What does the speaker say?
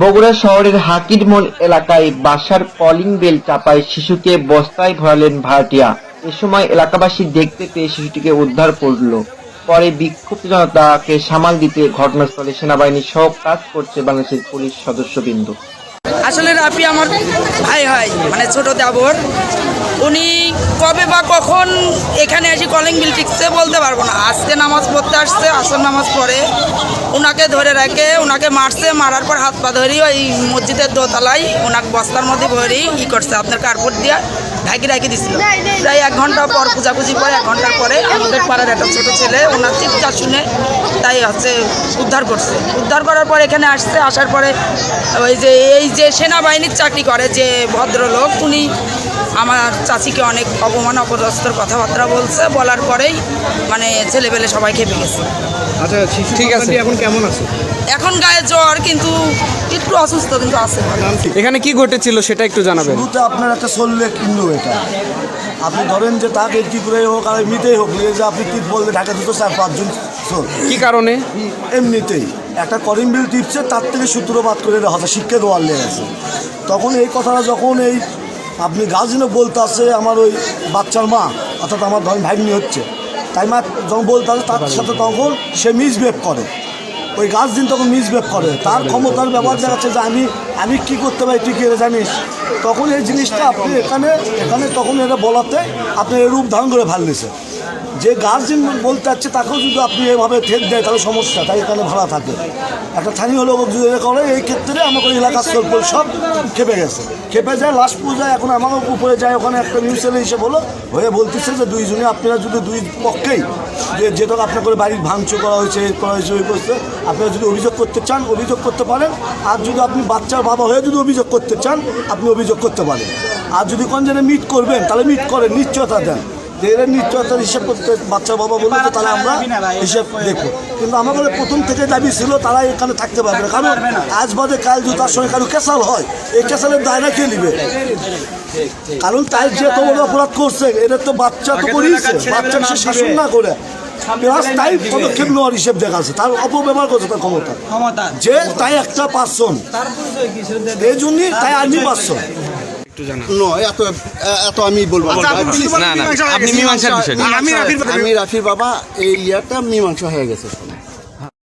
বগুড়া শহরের হাকিরমোল এলাকায় বাসার কলিং বেল চাপায় শিশুকে বস্তায় ভরালেন ভাড়াটিয়া। এ সময় এলাকাবাসী দেখতে পেয়ে শিশুটিকে উদ্ধার করল। পরে বিক্ষুব্ধ জনতাকে সামাল দিতে ঘটনাস্থলে সেনাবাহিনী সব কাজ করছে বাংলাদেশের পুলিশ সদস্যবৃন্দ। আসলে রাফি আমার ভাই হয় মানে ছোটো দেবর উনি কবে বা কখন এখানে আসি কলিং বিল টিকছে বলতে পারব না। আজকে নামাজ পড়তে আসছে, আসর নামাজ পড়ে। ওনাকে ধরে রাখে ওনাকে মারছে, মারার পর হাত পা ধরি ওই মসজিদের দোতলায় ওনাকে বস্তার মধ্যে ভরি ই করছে। আপনার কার্পট দিয়ে ঢাকি ঢাকি দিছিল। প্রায় এক ঘণ্টা পর পূজাপুজি পরে এক ঘণ্টার পরে আমাদের পাড়ার একটা ছোট ছেলে ওনার চিৎকার শুনে তাই হচ্ছে উদ্ধার করছে। উদ্ধার করার পর এখানে আসছে আসার পরে ওই যে এই যে সেনাবাহিনীর চাকরি করে যে ভদ্রলোক উনি আমার চাচিকে অনেক অপমান অপদস্থর কথাবার্তা বলছে। বলার পরেই মানে ছেলেবেলে সবাই খেপে গেছে। আচ্ছা ঠিক আছে। এখন কেমন আছে? এখন গায়ে জ্বর কিন্তু একটু অসুস্থ কিন্তু আছে। এখানে কি ঘটেছিল সেটা একটু জানাবেন। শুরুতে আপনার একটা চললে কিন্তু এটা। আপনি ধরেন যে তাকে কি করে হোক আর এমনিতেই হোক নিয়ে যে আপনি কি বললে ঢাকা দুটো চার পাঁচজন চোর। কি কারণে? এমনিতেই। একটা করিম বিল টিপছে তার থেকে সূত্রপাত করে হয়তো শিক্ষা দেওয়ার লেগেছে তখন এই কথাটা যখন এই আপনি গার্জেনে বলতে আসে আমার ওই বাচ্চার মা অর্থাৎ আমার ধরেন ভাগ্নি হচ্ছে। তাই মা যখন বলতে আসে তার সাথে তখন সে মিসবিহেভ করে। ওই গাছ দিন তখন মিসবিহেভ করে। তার ক্ষমতার ব্যবহার দেখাচ্ছে যে আমি আমি কি করতে পারি, তুই কেড়ে জানিস? তখন এই জিনিসটা আপনি এখানে এখানে তখন এটা বলাতে আপনি রূপ ধারণ করে ফেললেছে যে গার্জেন বলতে চাচ্ছে তাকেও যদি আপনি এভাবে ঠেক দেয় তাহলে সমস্যা, তাই এখানে ভাড়া থাকে। একটা স্থানীয় লোক যদি করে, এই ক্ষেত্রে আমাকে এলাকার সরপল সব খেপে গেছে। খেপে যায় লাস্ট পূজায় এখন আমার উপরে যায়, ওখানে একটা নিউজ চ্যানেল হিসেবে হলো হয়ে বলতেছে যে দুইজনে আপনারা যদি দুই পক্ষেই যে যেটা আপনার করে বাড়ির ভাঙচুর করা হয়েছে করা হয়েছে, ওই করছে, আপনারা যদি অভিযোগ করতে চান, অভিযোগ করতে পারেন। আর যদি আপনি বাচ্চার বাবা হয়ে যদি অভিযোগ করতে চান, আপনি অভিযোগ করতে পারেন। আর যদি কোন জনে মিট করবেন, তাহলে মিট করেন, নিশ্চয়তা দেন। এরা নিশ্চয়তার হিসেব করতে বাচ্চার বাবা বলল যে তাহলে আমরা হিসেব দেখব। কিন্তু আমাদের প্রথম থেকে দাবি ছিল তারা এখানে থাকতে পারবে না। কারণ আজ বাদে কাল যদি তার সঙ্গে কারও কেসাল হয় এই কেসালের দায়রা কে নিবে? কারণ তাই যে তো বড় অপরাধ করছে এটা তো বাচ্চা তো করিয়েছে বাচ্চাকে সে। শাসন না করে। প্লাস তাই পদক্ষেপ নেওয়ার হিসেব দেখাচ্ছে তার অপব্যবহার করছে তার ক্ষমতা। যে তাই একটা পার্সন এই জন্যই তাই আর্মি পার্সন একটু জানা নয় এত এত আমি বলব না। না না আপনি মীমাংসার বিষয়টা আমি রাফির বাবা এই ইয়ারটা মীমাংসা হয়ে গেছে।